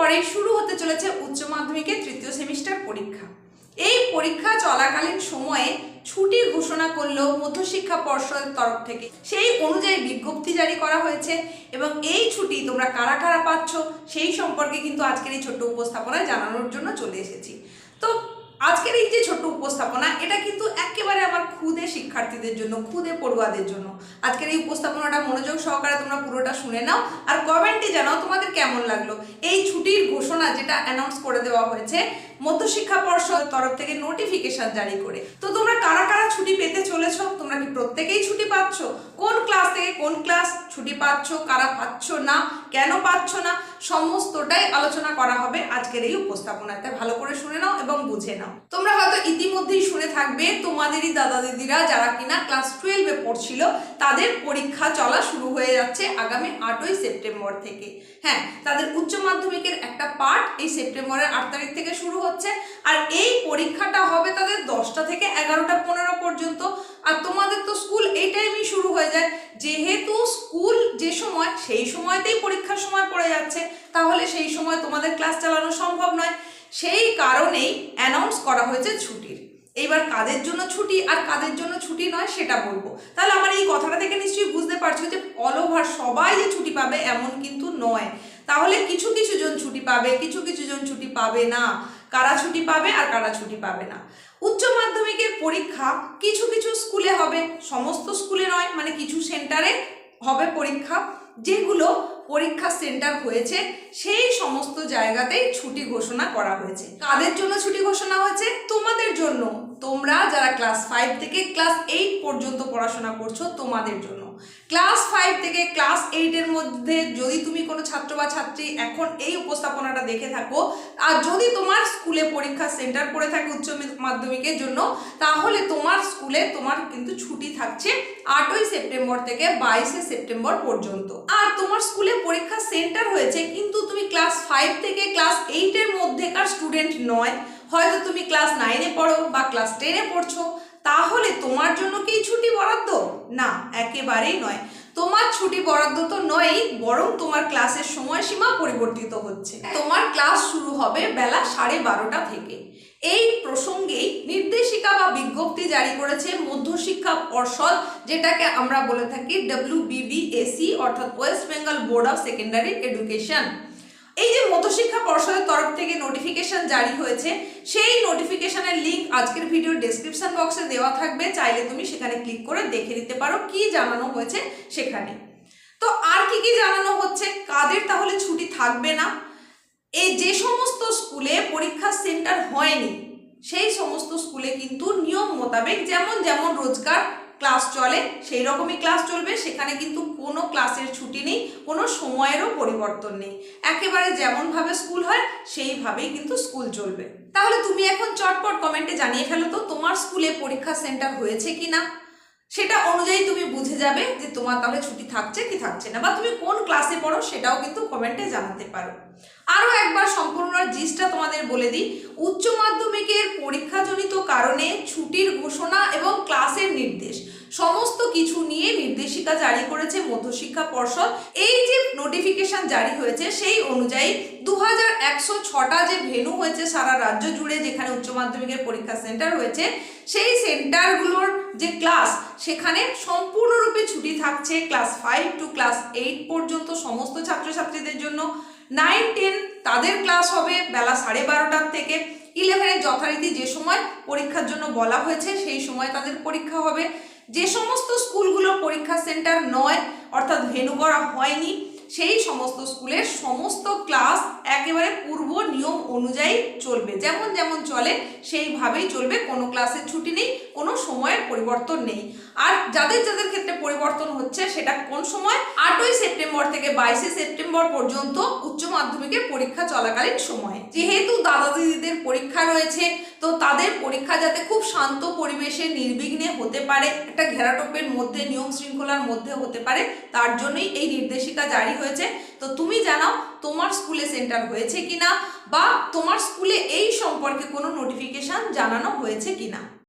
এরপরে শুরু হতে চলেছে উচ্চ মাধ্যমিকের তৃতীয় সেমিস্টার পরীক্ষা। এই পরীক্ষা চলাকালীন সময়ে ছুটি ঘোষণা করল মধ্যশিক্ষা পর্ষদের তরফ থেকে। সেই অনুযায়ী বিজ্ঞপ্তি জারি করা হয়েছে এবং এই ছুটি তোমরা কারা কারা পাচ্ছ সেই সম্পর্কে কিন্তু আজকের এই ছোট্ট উপস্থাপনায় জানানোর জন্য চলে এসেছি। তো আজকের এই যে ছোট্ট উপস্থাপনা, এটা কিন্তু একেবারে আমার খুদে শিক্ষার্থীদের জন্য, খুদে পড়ুয়াদের জন্য। আজকের এই উপস্থাপনাটা মনোযোগ সহকারে তোমরা পুরোটা শুনে নাও আর কমেন্টে জানাও তোমাদের কেমন লাগল। এই ছুটির ঘোষণা যেটা অ্যানাউন্স করে দেওয়া হয়েছে, মধ্যশিক্ষা পর্ষদ তরফ থেকে নোটিফিকেশন জারি করে। তো তোমরা কারা কারা ছুটি পেতে চলেছো? তোমরা কি প্রত্যেকেই ছুটি পাচ্ছ? কোন ক্লাস থেকে কোন ক্লাস ছুটি পাচ্ছ? কারা পাচ্ছ না? কেন পাচ্ছ না? সমস্তটাই আলোচনা করা হবে আজকের এই উপস্থাপনায় তাই ভালো করে শুনে নাও এবং বুঝে নাও। তোমরা হয়তো ইতিমধ্যেই শুনে থাকবে, তোমাদেরই দাদা দিদিরা যারা কিনা ক্লাস টুয়েলভে পড়ছিল, তাদের পরীক্ষা চলা শুরু হয়ে যাচ্ছে আগামী আটই সেপ্টেম্বর থেকে। হ্যাঁ তাদের উচ্চ মাধ্যমিকের একটা পার্ট এই সেপ্টেম্বরের আট তারিখ থেকে শুরু হচ্ছে। আর এই পরীক্ষাটা হবে তাদের দশটা থেকে এগারোটা পনেরো পর্যন্ত। আর তোমাদের তো স্কুল এই টাইমেই শুরু হয়ে যায়। যেহেতু স্কুল যে সময়, সেই সময়তেই পরীক্ষার সময় পড়ে যাচ্ছে। তাহলে সেই সময় তোমাদের ক্লাস চালানো সম্ভব নয়। সেই কারণেই অ্যানাউন্স করা হয়েছে ছুটির। এইবার কাদের জন্য ছুটি আর কাদের জন্য ছুটি নয় সেটা বলব। তাহলে আমার এই কথাটা থেকে নিশ্চয়ই বুঝতে পারছ যে অল ওভার সবাই যে ছুটি পাবে এমন কিন্তু নয়। তাহলে কিছু কিছু জন ছুটি পাবে, কিছু কিছু জন ছুটি পাবে না। কারা ছুটি পাবে আর কারা ছুটি পাবে না। উচ্চ মাধ্যমিকের পরীক্ষা কিছু কিছু স্কুলে হবে, সমস্ত স্কুলে নয় মানে কিছু সেন্টারে হবে পরীক্ষা। যেগুলো পরীক্ষা সেন্টার হয়েছে, সেই সমস্ত জায়গাতেই ছুটি ঘোষণা করা হয়েছে। কাদের জন্য ছুটি ঘোষণা হয়েছে? তোমাদের জন্য। তোমরা যারা ক্লাস ফাইভ থেকে ক্লাস এইট পর্যন্ত পড়াশোনা করছ, তোমাদের জন্য। ক্লাস ফাইভ থেকে ক্লাস এইটের মধ্যে যদি তুমি কোনো ছাত্র বা ছাত্রী এখন এই উপস্থাপনাটা দেখে থাকো, আর যদি তোমার স্কুলে পরীক্ষা সেন্টার পড়ে থাকে উচ্চ মাধ্যমিকের জন্য, তাহলে তোমার স্কুলে তোমার কিন্তু ছুটি থাকছে আটই সেপ্টেম্বর থেকে বাইশে সেপ্টেম্বর পর্যন্ত। আর তোমার স্কুলে পরীক্ষা সেন্টার হয়েছে, কিন্তু তুমি ক্লাস ফাইভ থেকে ক্লাস এইটের মধ্যেকার স্টুডেন্ট নয়। হয়তো তুমি ক্লাস নাইনে পড়ো বা ক্লাস টেনে পড়ছো। তাহলে তোমার জন্য কি ছুটি বরাদ্দ? না, একেবারেই নয়। তোমার ছুটি বরাদ্দ তো নয়ই, বরং তোমার ক্লাসের সময়সীমা পরিবর্তিত হচ্ছে। তোমার ক্লাস শুরু হবে বেলা সাড়ে বারোটা থেকে। এই প্রসঙ্গেই নির্দেশিকা বা বিজ্ঞপ্তি জারি করেছে মধ্যশিক্ষা পর্ষদ, যেটাকে আমরা বলে থাকি ডাব্লিউ বিবিএসি অর্থাৎ West Bengal board of secondary education. এই যে মধ্যশিক্ষা পর্ষদের তরফ থেকে নোটিফিকেশন জারি হয়েছে, সেই নোটিফিকেশনের লিঙ্ক আজকের ভিডিও ডেসক্রিপশন বক্সে দেওয়া থাকবে। চাইলে তুমি সেখানে ক্লিক করে দেখে নিতে পারো কি জানানো হয়েছে সেখানে। তো আর কি কি জানানো হচ্ছে? কাদের তাহলে ছুটি থাকবে না? এই যে সমস্ত স্কুলে পরীক্ষা সেন্টার হয়নি সেই সমস্ত স্কুলে কিন্তু নিয়ম মোতাবেক যেমন যেমন রোজগার ক্লাস চলে, সেই রকমই ক্লাস চলবে। সেখানে কিন্তু কোনো ক্লাসের ছুটি নেই, কোনো সময়েরও পরিবর্তন নেই। একেবারে যেমনভাবে স্কুল হয়, সেইভাবেই কিন্তু স্কুল চলবে। তাহলে তুমি এখন চটপট কমেন্টে জানিয়ে ফেলো তো, তোমার স্কুলে পরীক্ষা সেন্টার হয়েছে কি না সেটা অনুযায়ী তুমি বুঝে যাবে যে তোমার তাহলে ছুটি থাকছে কি থাকছে না, বা তুমি কোন ক্লাসে পড়ো সেটাও কিন্তু কমেন্টে জানাতে পারো। আরও একবার সম্পূর্ণ জিসটা তোমাদের বলে দিই, উচ্চ মাধ্যমিকের পরীক্ষাজনিত কারণে ছুটির ঘোষণা এবং ক্লাসের নির্দেশ। সমস্ত কিছু নিয়ে নির্দেশিকা জারি করেছে মধ্যশিক্ষা পর্ষদ। এই যে নোটিফিকেশন জারি হয়েছে, সেই অনুযায়ী দু হাজার একশো ছটা যে ভেনু হয়েছে সারা রাজ্য জুড়ে, যেখানে উচ্চ মাধ্যমিকের পরীক্ষা সেন্টার হয়েছে, সেই সেন্টারগুলোর যে ক্লাস, সেখানে সম্পূর্ণরূপে ছুটি থাকছে class five to class eight পর্যন্ত সমস্ত ছাত্রছাত্রীদের জন্য। নাইন, টেন তাদের ক্লাস হবে বেলা সাড়ে বারোটার থেকে। ইলেভেনের যথারীতি যে সময় পরীক্ষার জন্য বলা হয়েছে, সেই সময় তাদের পরীক্ষা হবে। যে সমস্ত স্কুলগুলো পরীক্ষা সেন্টার নয়, অর্থাৎ ভেনু করা হয়নি, সেই সমস্ত স্কুলের সমস্ত ক্লাস একেবারে পূর্ব নিয়ম অনুযায়ী চলবে। যেমন যেমন চলে, সেইভাবেই চলবে। কোনো ক্লাসের ছুটি নেই, কোনো সময়ের পরিবর্তন নেই। আর যাদের যাদের ক্ষেত্রে পরিবর্তন হচ্ছে, সেটা কোন সময়? আটই সেপ্টেম্বর থেকে বাইশে সেপ্টেম্বর পর্যন্ত উচ্চ মাধ্যমিকের পরীক্ষা চলাকালীন সময়। যেহেতু দাদা দিদিদের পরীক্ষা রয়েছে তো তাদের পরীক্ষা যাতে খুব শান্ত পরিবেশে নির্বিঘ্নে হতে পারে, একটা ঘেরাটোপের মধ্যে, নিয়ম শৃঙ্খলার মধ্যে হতে পারে, তার জন্যই এই নির্দেশিকা জারি হয়েছে। তো তুমি জানাও তোমার স্কুলে সেন্টার হয়েছে কিনা বা তোমার স্কুলে এই সম্পর্কে কোনো নোটিফিকেশান জানানো হয়েছে কিনা?